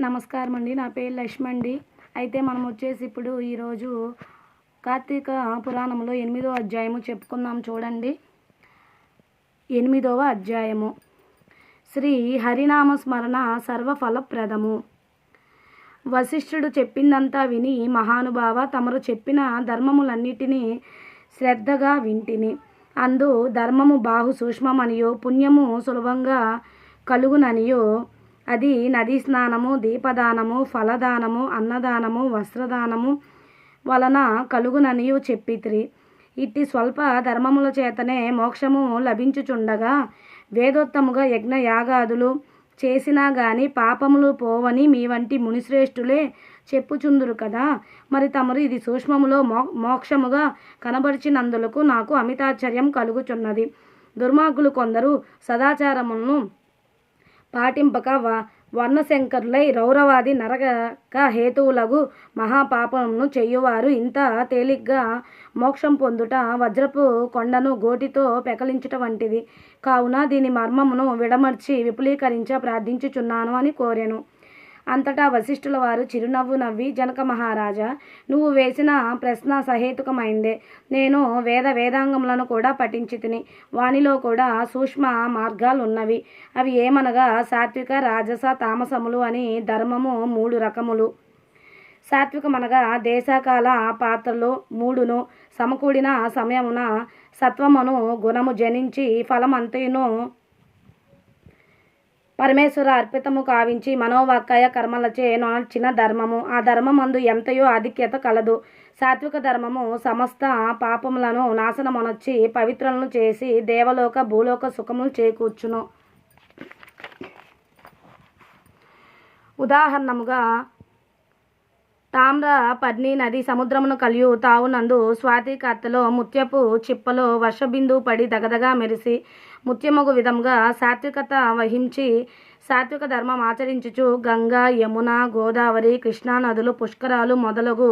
నమస్కారం అండి నా పేరు లక్ష్మి అండి అయితే మనం వచ్చేసి ఇప్పుడు ఈరోజు కార్తీక పురాణంలో ఎనిమిదో అధ్యాయము చెప్పుకుందాం చూడండి. ఎనిమిదవ అధ్యాయము. శ్రీ హరినామ స్మరణ సర్వఫలప్రదము. వశిష్ఠుడు చెప్పిందంతా విని మహానుభావ తమరు చెప్పిన ధర్మములన్నిటినీ శ్రద్ధగా వింటిని. అందు ధర్మము బాహు సూక్ష్మమనియో పుణ్యము సులభంగా కలుగుననియో అది నదీ స్నానము దీపదానము ఫలదానము అన్నదానము వస్త్రదానము వలన కలుగుననియు చెప్పితిరి. ఇట్టి స్వల్ప ధర్మముల చేతనే మోక్షము లభించుచుండగా వేదోత్తముగా యజ్ఞ యాగాదులు చేసినా గాని పాపములు పోవని మీ వంటి మునిశ్రేష్ఠులే చెప్పుచుందురు కదా. మరి తమరు ఇది సూక్ష్మములో మో మోక్షముగా కనబరిచినందులకు నాకు అమితాశ్చర్యం కలుగుచున్నది. దుర్మార్గులు కొందరు సదాచారములను పాటింపక వ వర్ణశంకరులై రౌరవాది నరక హేతువులగు మహాపాపమును చెయ్యువారు ఇంత తేలిగ్గా మోక్షం పొందుట వజ్రపు కొండను గోటితో పెకలించుట వంటిది. కావున దీని మర్మమును విడమర్చి విపులీకరించ ప్రార్థించుచున్నాను అని కోరెను. అంతటా వశిష్ఠుల వారు చిరునవ్వు నవ్వి జనక మహారాజా నువ్వు వేసిన ప్రశ్న సహేతుకమైందే. నేను వేద వేదాంగములను కూడా పఠించి తిని వానిలో కూడా సూక్ష్మ మార్గాలు ఉన్నవి అవి ఏమనగా సాత్విక రాజస తామసములు అని ధర్మము మూడు రకములు. సాత్వికమనగా దేశకాల పాత్రలు మూడును. సమకూడిన సమయమున సత్వమును గుణము జనించి ఫలమంతయును పరమేశ్వర అర్పితము కావించి మనోవాక్కాయ కర్మలచే నొచ్చిన ధర్మము. ఆ ధర్మమందు ఎంతయో ఆధిక్యత కలదు. సాత్విక ధర్మము సమస్త పాపములను నాశనమొనొచ్చి పవిత్రలను చేసి దేవలోక భూలోక సుఖములు చేకూర్చును. ఉదాహరణముగా తామ్ర పర్ణి నది సముద్రమును కలియు తావునందు స్వాతి కత్తలో ముత్యపు చిప్పలో వర్షబిందు పడి దగదగా మెరిసి ముత్యమగు విధంగా సాత్వికత వహించి సాత్విక ధర్మం ఆచరించుచు గంగా యమున గోదావరి కృష్ణా నదులు పుష్కరాలు మొదలగు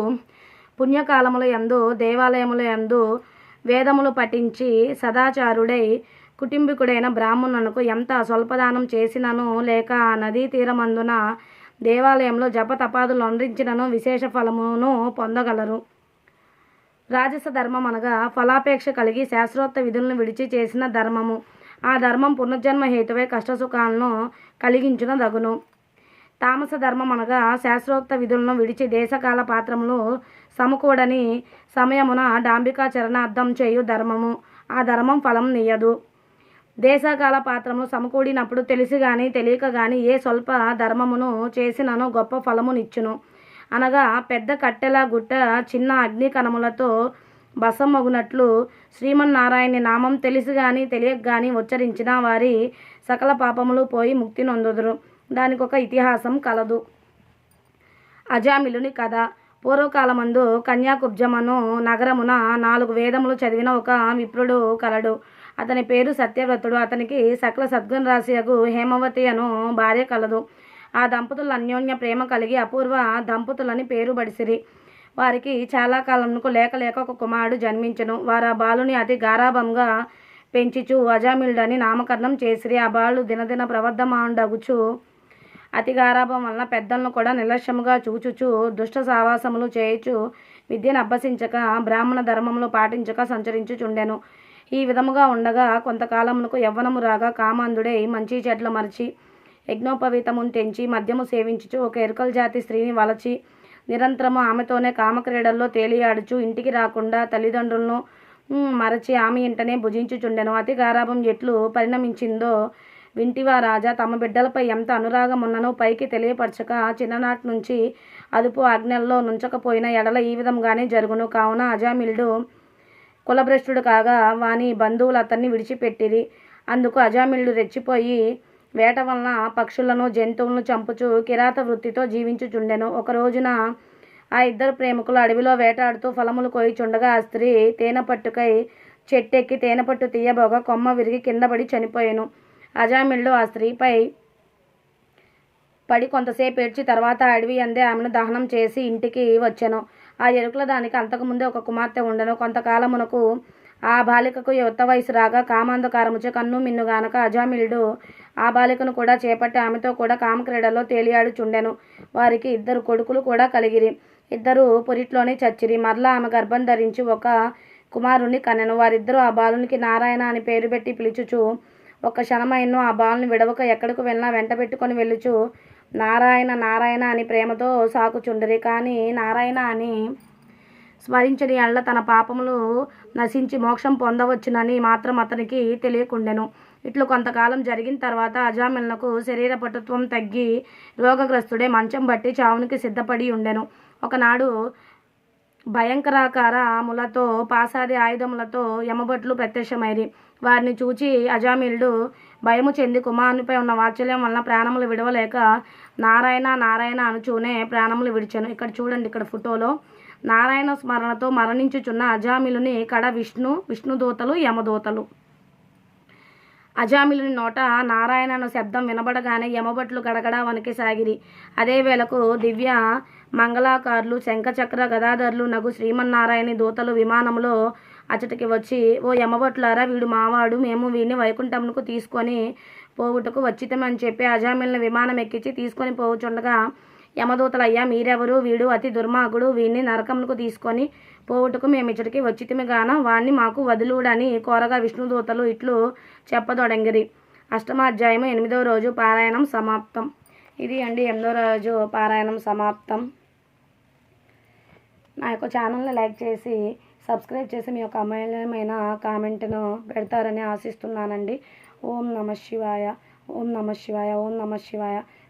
పుణ్యకాలముల యందు దేవాలయముల యందు వేదములు పఠించి సదాచారుడై కుటుంబికుడైన బ్రాహ్మణునకు ఎంత స్వల్పదానం చేసినను లేక ఆ నదీ తీరమందున దేవాలయంలో జపతపాదులు అందించినను విశేష ఫలమును పొందగలరు. రాజస ధర్మం అనగా ఫలాపేక్ష కలిగి శాస్త్రోక్త విధులను విడిచి చేసిన ధర్మము. ఆ ధర్మం పునర్జన్మ హేతువై కష్టసుఖాలను కలిగించున దగును. తామస ధర్మం అనగా శాస్త్రోక్త విధులను విడిచి దేశకాల పాత్రములు సమకూడని సమయమున డాంబికా చరణార్థం చేయు ధర్మము. ఆ ధర్మం ఫలం నీయదు. దేశకాల పాత్రము సమకూడినప్పుడు తెలిసి గాని తెలియక గాని ఏ స్వల్ప ధర్మమును చేసినను గొప్ప ఫలమునిచ్చును. అనగా పెద్ద కట్టెల గుట్ట చిన్న అగ్ని కణములతో బసమగునట్లు శ్రీమన్నారాయణి నామం తెలిసి గాని తెలియక గాని ఉచ్చరించిన వారి సకల పాపములు పోయి ముక్తి నొందుదురు. దానికి ఒక ఇతిహాసం కలదు. అజామిలుని కథ. పూర్వకాలమందు కన్యాకుబ్జమను నగరమున నాలుగు వేదములు చదివిన ఒక విప్రుడు కలడు. అతని పేరు సత్యవ్రతుడు. అతనికి సకల సద్గుణ రాశియకు హేమవతి అను భార్య కలదు. ఆ దంపతులు అన్యోన్య ప్రేమ కలిగి అపూర్వ దంపతులని పేరు బడిసిరి. వారికి చాలా కాలంకు లేక లేక ఒక కుమారుడు జన్మించెను. వారు ఆ బాలుని అతి గారాభంగా పెంచుచు అజామిల్డని నామకరణం చేసిరి. ఆ బాలు దినదిన ప్రవర్ధమాండగుచు అతి గారాభం వలన పెద్దలను కూడా నిర్లక్ష్యముగా చూచుచు దుష్ట సావాసములు చేయుచు విద్యను అభ్యసించక బ్రాహ్మణ ధర్మములు పాటించక సంచరించుచుండెను. ఈ విధముగా ఉండగా కొంతకాలమునకు యవ్వనము రాగా కామాంధుడై మంచి చెట్ల మరచి యజ్ఞోపవీతమును తెంచి మద్యము సేవించుచు ఒక ఎరుకల జాతి స్త్రీని వలచి నిరంతరము ఆమెతోనే కామక్రీడల్లో తేలియాడుచు ఇంటికి రాకుండా తల్లిదండ్రులను మరచి ఆమె ఇంటనే భుజించుచుండెను. అతి గారాభం ఎట్లు పరిణమించిందో వింటివా రాజా తమ బిడ్డలపై ఎంత అనురాగం ఉన్ననో పైకి తెలియపరచక చిన్ననాటి నుంచి అదుపు ఆజ్ఞల్లో నుంచకపోయిన ఎడల ఈ విధంగానే జరుగును. కావున అజామిల్డు కులభ్రష్టుడు కాగా వాని బంధువులు అతన్ని విడిచిపెట్టిరి. అందుకు అజామిళ్ళు రెచ్చిపోయి వేట వలన పక్షులను జంతువులను చంపుచు కిరాత వృత్తితో జీవించుచుండెను. ఒక రోజున ఆ ఇద్దరు ప్రేమికులు అడవిలో వేటాడుతూ ఫలములు కోయిచుండగా ఆ స్త్రీ తేనె పట్టుకై చెట్టెక్కి తేనె పట్టు తీయబోగా కొమ్మ విరిగి కిందపడి చనిపోయాను. అజామిళ్ళు ఆ స్త్రీపై పడి కొంతసేపు ఏడ్చి తర్వాత అడవి అందే ఆమెను దహనం చేసి ఇంటికి వచ్చాను. ఆ ఎరుకుల దానికి అంతకుముందే ఒక కుమార్తె ఉండెను. కొంతకాలమునకు ఆ బాలికకు యువత వయసు రాగా కామాంధకారముచే కన్ను మిన్నుగానక అజామిలుడు ఆ బాలికను కూడా చేపట్టి ఆమెతో కూడా కామక్రీడలో తేలియాడుచుండెను. వారికి ఇద్దరు కొడుకులు కూడా కలిగిరి. ఇద్దరు పురిట్లోనే చచ్చిరి. మరలా ఆమె గర్భం ధరించి ఒక కుమారుని కనెను వారిద్దరూ ఆ బాలునికి నారాయణ అని పేరు పెట్టి పిలుచుచు ఒక క్షణమైనను ఆ బాలుని విడవక ఎక్కడికి వెళ్ళినా వెంట పెట్టుకొని వెళ్ళుచు నారాయణ నారాయణ అని ప్రేమతో సాకుచుండరి. కానీ నారాయణ అని స్మరించని ఎళ్ళ తన పాపములు నశించి మోక్షం పొందవచ్చునని మాత్రం అతనికి తెలియకుండెను. ఇట్లు కొంతకాలం జరిగిన తర్వాత అజామిల్నకు శరీర పటుత్వం తగ్గి రోగగ్రస్తుడే మంచం బట్టి చావునికి సిద్ధపడి ఉండెను. ఒకనాడు భయంకరాకారములతో పాసాది ఆయుధములతో యమభట్లు ప్రత్యక్షమైరి. వారిని చూచి అజామిలుడు భయము చెంది కుమారునిపై ఉన్న వాత్సల్యం వలన ప్రాణములు విడవలేక నారాయణ నారాయణ అనుచూనే ప్రాణములు విడిచాను. ఇక్కడ చూడండి ఇక్కడ ఫోటోలో నారాయణ స్మరణతో మరణించుచున్న అజామిలుని కడ విష్ణు విష్ణుదూతలు యమదూతలు. అజామిలుని నోట నారాయణను శబ్దం వినబడగానే యమభట్లు గడగడా వణికి సాగిరి అదే వేళకు దివ్య మంగళాకారులు శంఖచక్ర గదాధరులు నగు శ్రీమన్నారాయణ దూతలు విమానంలో అచటికి వచ్చి ఓ యమభట్లారా వీడు మావాడు మేము వీడిని వైకుంఠమునకు తీసుకొని పోవుటకు వచ్చితమని చెప్పి అజామిల్ని విమానం ఎక్కించి తీసుకొని పోవుచుండగా యమదూతలయ్యా మీరెవరు? వీడు అతి దుర్మార్గుడు. వీడిని నరకమునకు తీసుకొని పోవుటకు మేము ఇచ్చటికి వచ్చితిమి గాన వాణ్ణి మాకు వదులుడని కోరగా విష్ణుదూతలు ఇట్లు చెప్పదొడంగిరి. అష్టమాధ్యాయము ఎనిమిదవ రోజు పారాయణం సమాప్తం. ఇది అండి ఎనిమిదవ రోజు పారాయణం సమాప్తం. నా యొక్క ఛానల్ని లైక్ చేసి సబ్స్క్రైబ్ చేసి మీ యొక్క అమూల్యమైన కామెంట్ను పెడతారని ఆశిస్తున్నానండి. ఓం నమ శివాయ. ఓం నమ శివాయ. ఓం నమ శివాయ.